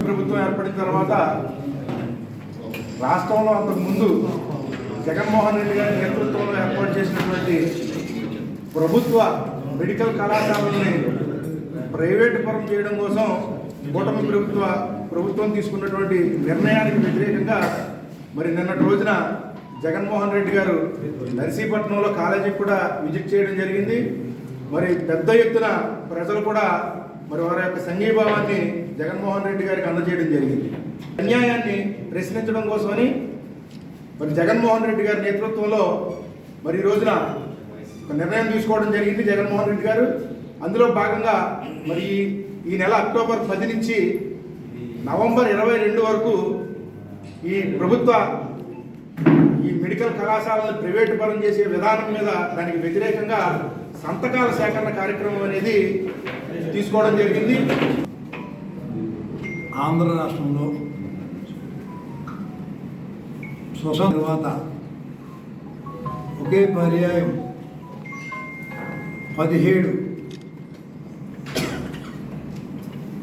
ప్రభుత్వం ఏర్పడిన తర్వాత రాష్ట్రంలో అంతకు ముందు జగన్మోహన్ రెడ్డి గారి నేతృత్వంలో ఏర్పాటు చేసినటువంటి ప్రభుత్వ మెడికల్ కళాశాలని ప్రైవేట్ పరం చేయడం కోసం కూటమి ప్రభుత్వ ప్రభుత్వం తీసుకున్నటువంటి నిర్ణయానికి వ్యతిరేకంగా మరి నిన్నటి రోజున జగన్మోహన్ రెడ్డి గారు నర్సీపట్నంలో కాలేజీకి కూడా విజిట్ చేయడం జరిగింది. మరి పెద్ద ఎత్తున ప్రజలు కూడా మరి వారి యొక్క సంఘీభావాన్ని జగన్మోహన్ రెడ్డి గారికి అందజేయడం జరిగింది. అన్యాయాన్ని ప్రశ్నించడం కోసమని మరి జగన్మోహన్ రెడ్డి గారి నేతృత్వంలో మరి ఈ రోజున నిర్ణయం తీసుకోవడం జరిగింది జగన్మోహన్ రెడ్డి గారు. అందులో భాగంగా మరి ఈ- నెల అక్టోబర్ పది నుంచి నవంబర్ ఇరవై రెండు వరకు ఈ ప్రభుత్వ ఈ మెడికల్ కళాశాలను ప్రైవేటు పరం చేసే విధానం మీద దానికి వ్యతిరేకంగా సంతకాల సేకరణ కార్యక్రమం అనేది తీసుకోవడం జరిగింది. ఆంధ్ర రాష్ట్రంలో స్వసం తర్వాత ఒకే పర్యాయం పదిహేడు.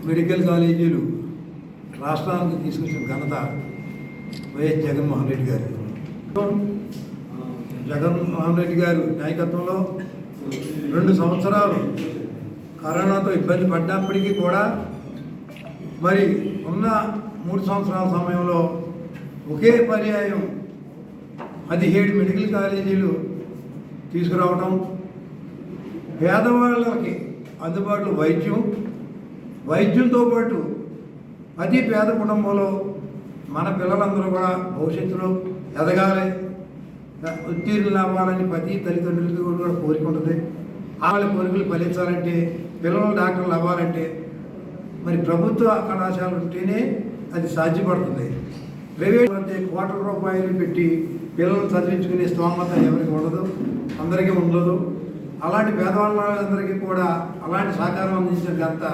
మెడికల్ కాలేజీలు రాష్ట్రానికి తీసుకొచ్చిన ఘనత వైఎస్ జగన్మోహన్ రెడ్డి గారు. జగన్మోహన్ రెడ్డి గారు నాయకత్వంలో రెండు సంవత్సరాలు కరోనాతో ఇబ్బంది పడ్డప్పటికీ కూడా మరి ఉన్న మూడు సంవత్సరాల సమయంలో ఒకే పర్యాయం పదిహేడు మెడికల్ కాలేజీలు తీసుకురావడం పేదవాళ్ళకి అందుబాటులో వైద్యం వైద్యంతో పాటు ప్రతి పేద కుటుంబంలో మన పిల్లలందరూ కూడా భవిష్యత్తులో ఎదగాలి. ఉత్తీర్ణులు అవ్వాలని ప్రతి తల్లిదండ్రులకి కూడా కోరిక ఉంటుంది. వాళ్ళ కోరికలు ఫలించాలంటే పిల్లలు డాక్టర్లు అవ్వాలంటే మరి ప్రభుత్వ కళాశాల ఉంటేనే అది సాధ్యపడుతుంది. ప్రైవేట్ అంటే కోట్ల రూపాయలు పెట్టి పిల్లలు చదివించుకునే స్తోమత ఎవరికి ఉండదు. అందరికీ ఉండదు. అలాంటి పేదవాళ్ళందరికీ కూడా అలాంటి సహకారం అందించిన ఘనత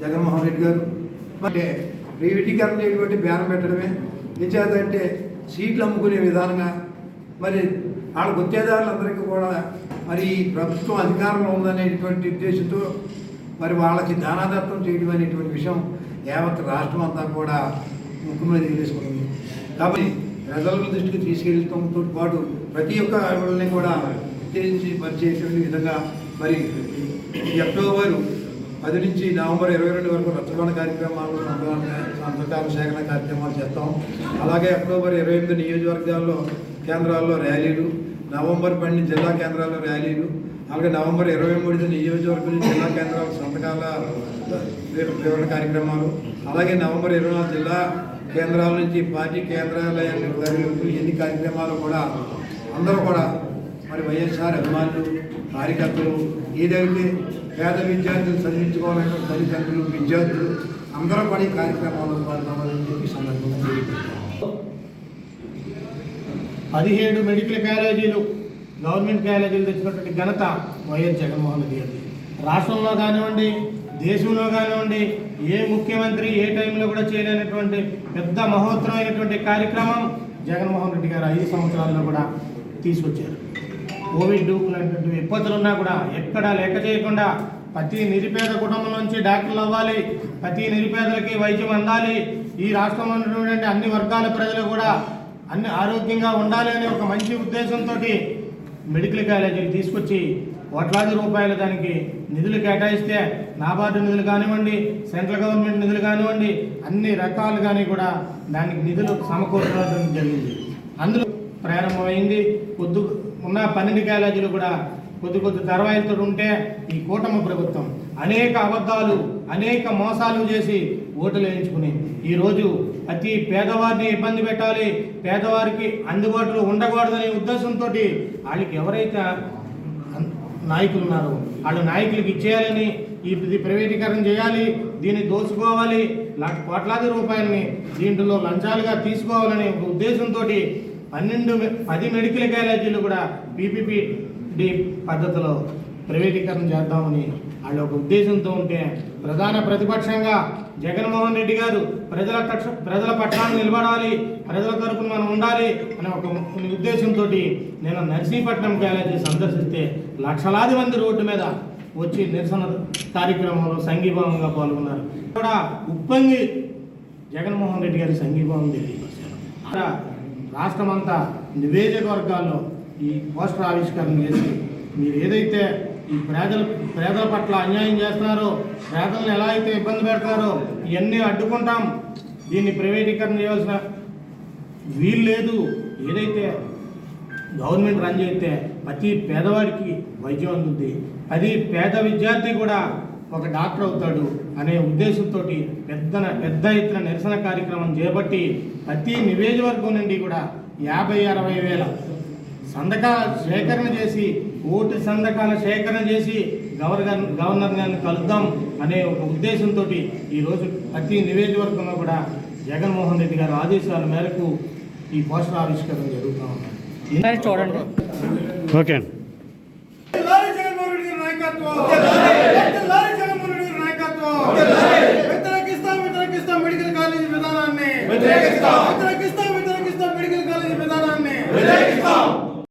జగన్మోహన్ రెడ్డి గారు. అంటే ప్రైవేటీకరణ చేయటువంటి బేరం పెట్టడమే. నిచేదంటే సీట్లు అమ్ముకునే విధానంగా మరి వాళ్ళ గుత్తేదారులందరికీ కూడా మరి ప్రభుత్వం అధికారంలో ఉందనేటువంటి ఉద్దేశంతో మరి వాళ్ళకి దానాదత్వం చేయడం అనేటువంటి విషయం యావత్ రాష్ట్రం అంతా కూడా ముఖ్యమంత్రి తీసుకుంటుంది. కాబట్టి ప్రజల దృష్టికి తీసుకెళ్ళడంతో పాటు ప్రతి ఒక్క వాళ్ళని కూడా ఉత్తేజించి పనిచేసే విధంగా మరి ఈ అక్టోబర్ పది నుంచి నవంబర్ ఇరవై రెండు వరకు రచ్చబండ కార్యక్రమాలు సంతకాల సేకరణ కార్యక్రమాలు చేస్తాం. అలాగే అక్టోబర్ ఇరవై ఎనిమిది నియోజకవర్గాల్లో కేంద్రాల్లో ర్యాలీలు నవంబర్ పన్నెండు జిల్లా కేంద్రాల్లో ర్యాలీలు అలాగే నవంబర్ ఇరవై మూడు నియోజకవర్గం జిల్లా కేంద్రాల సంతకాల వివరణ కార్యక్రమాలు అలాగే నవంబర్ ఇరవై నాలుగు జిల్లా కేంద్రాల నుంచి పార్టీ కేంద్రాలయాన్ని ఎన్ని కార్యక్రమాలు కూడా అందరూ కూడా మరి వైఎస్ఆర్ అభిమానులు కార్యకర్తలు ఏదైతే పేద విద్యార్థులు చదివించుకోవాలంటే తల్లిదండ్రులు విద్యార్థులు అందరూ కూడా ఈ కార్యక్రమాల్లో పాల్గొనాలని చెప్పి సందర్భంగా పదిహేడు మెడికల్ కాలేజీలు గవర్నమెంట్ కాలేజీలు తెచ్చినటువంటి ఘనత వైఎస్ జగన్మోహన్ రెడ్డి గారిది. రాష్ట్రంలో కానివ్వండి దేశంలో కానివ్వండి ఏ ముఖ్యమంత్రి ఏ టైంలో కూడా చేయలేనటువంటి పెద్ద మహోత్తరమైనటువంటి కార్యక్రమం జగన్మోహన్ రెడ్డి గారు ఐదు సంవత్సరాల్లో కూడా తీసుకొచ్చారు. కోవిడ్ లాంటి విపత్తులున్నా కూడా ఎక్కడా లెక్క చేయకుండా ప్రతి నిరుపేద కుటుంబం నుంచి డాక్టర్లు అవ్వాలి ప్రతి నిరుపేదలకి వైద్యం అందాలి. ఈ రాష్ట్రంలో ఉన్నటువంటి అన్ని వర్గాల ప్రజలు కూడా అన్ని ఆరోగ్యంగా ఉండాలి అనే ఒక మంచి ఉద్దేశంతో మెడికల్ కాలేజీకి తీసుకొచ్చి కోట్లాది రూపాయలు దానికి నిధులు కేటాయిస్తే నాబార్డు నిధులు కానివ్వండి సెంట్రల్ గవర్నమెంట్ నిధులు కానివ్వండి అన్ని రకాలు కానీ కూడా దానికి నిధులు సమకూర్చడం జరిగింది. అందులో ప్రారంభమైంది. పొద్దు ఉన్న పన్నెండు కాలేజీలు కూడా కొద్ది కొద్ది ధరవాయిలతో ఉంటే ఈ కూటమి ప్రభుత్వం అనేక అబద్ధాలు అనేక మోసాలు చేసి ఓట్లు వేయించుకుని ఈరోజు ప్రతి పేదవారిని ఇబ్బంది పెట్టాలి. పేదవారికి అందుబాటులో ఉండకూడదనే ఉద్దేశంతో వాళ్ళకి ఎవరైతే నాయకులు ఉన్నారో వాళ్ళు నాయకులకు ఇచ్చేయాలని ఈ ఇది ప్రైవేటీకరణ చేయాలి. దీన్ని దోచుకోవాలి. లా- కోట్లాది రూపాయలని దీంట్లో లంచాలుగా తీసుకోవాలనే ఒక ఉద్దేశంతో పన్నెండు పది మెడికల్ కాలేజీలు కూడా పీపీపీడి పద్ధతిలో ప్రైవేటీకరణ చేద్దామని వాళ్ళు ఒక ఉద్దేశంతో ఉంటే ప్రధాన ప్రతిపక్షంగా జగన్మోహన్ రెడ్డి గారు ప్రజల పక్ష ప్రజల పక్షాన్ని నిలబడాలి ప్రజల తరపున మనం ఉండాలి అనే ఒక ఉద్దేశంతో నేను నర్సీపట్నం కాలేజీ సందర్శిస్తే లక్షలాది మంది రోడ్డు మీద వచ్చి నిరసన కార్యక్రమంలో సంఘీభావంగా పాల్గొన్నారు. కూడా ఉప్పంగి జగన్మోహన్ రెడ్డి గారి సంఘీభావం తెలియపరిచారు. అక్కడ రాష్ట్రమంతా నియోజకవర్గాల్లో ఈ పోస్టర్ ఆవిష్కరణ చేసి మీరు ఏదైతే ఈ పేదల పేదల పట్ల అన్యాయం చేస్తున్నారో పేదలను ఎలా అయితే ఇబ్బంది పెడతారో ఇవన్నీ అడ్డుకుంటాం. దీన్ని ప్రైవేటీకరణ చేయాల్సిన వీలు లేదు. ఏదైతే గవర్నమెంట్ రన్ చేస్తే ప్రతి పేదవాడికి వైద్యం అందుద్ది. అది పేద విద్యార్థి కూడా ఒక డాక్టర్ అవుతాడు అనే ఉద్దేశంతో పెద్ద పెద్ద ఎత్తున నిరసన కార్యక్రమం చేపట్టి ప్రతి నియోజకవర్గం నుండి కూడా యాభై అరవై వేల సంతకాల సేకరణ చేసి ఓటు సంతకాల సేకరణ చేసి గవర్నర్ గవర్నర్ గారిని కలుద్దాం అనే ఒక ఉద్దేశంతో ఈరోజు ప్రతి నియోజకవర్గంలో కూడా జగన్మోహన్ రెడ్డి గారి ఆదేశాల మేరకు ఈ పోస్టర్ ఆవిష్కరణ జరుగుతూ ఉంది. చూడండి. ఓకే అండి.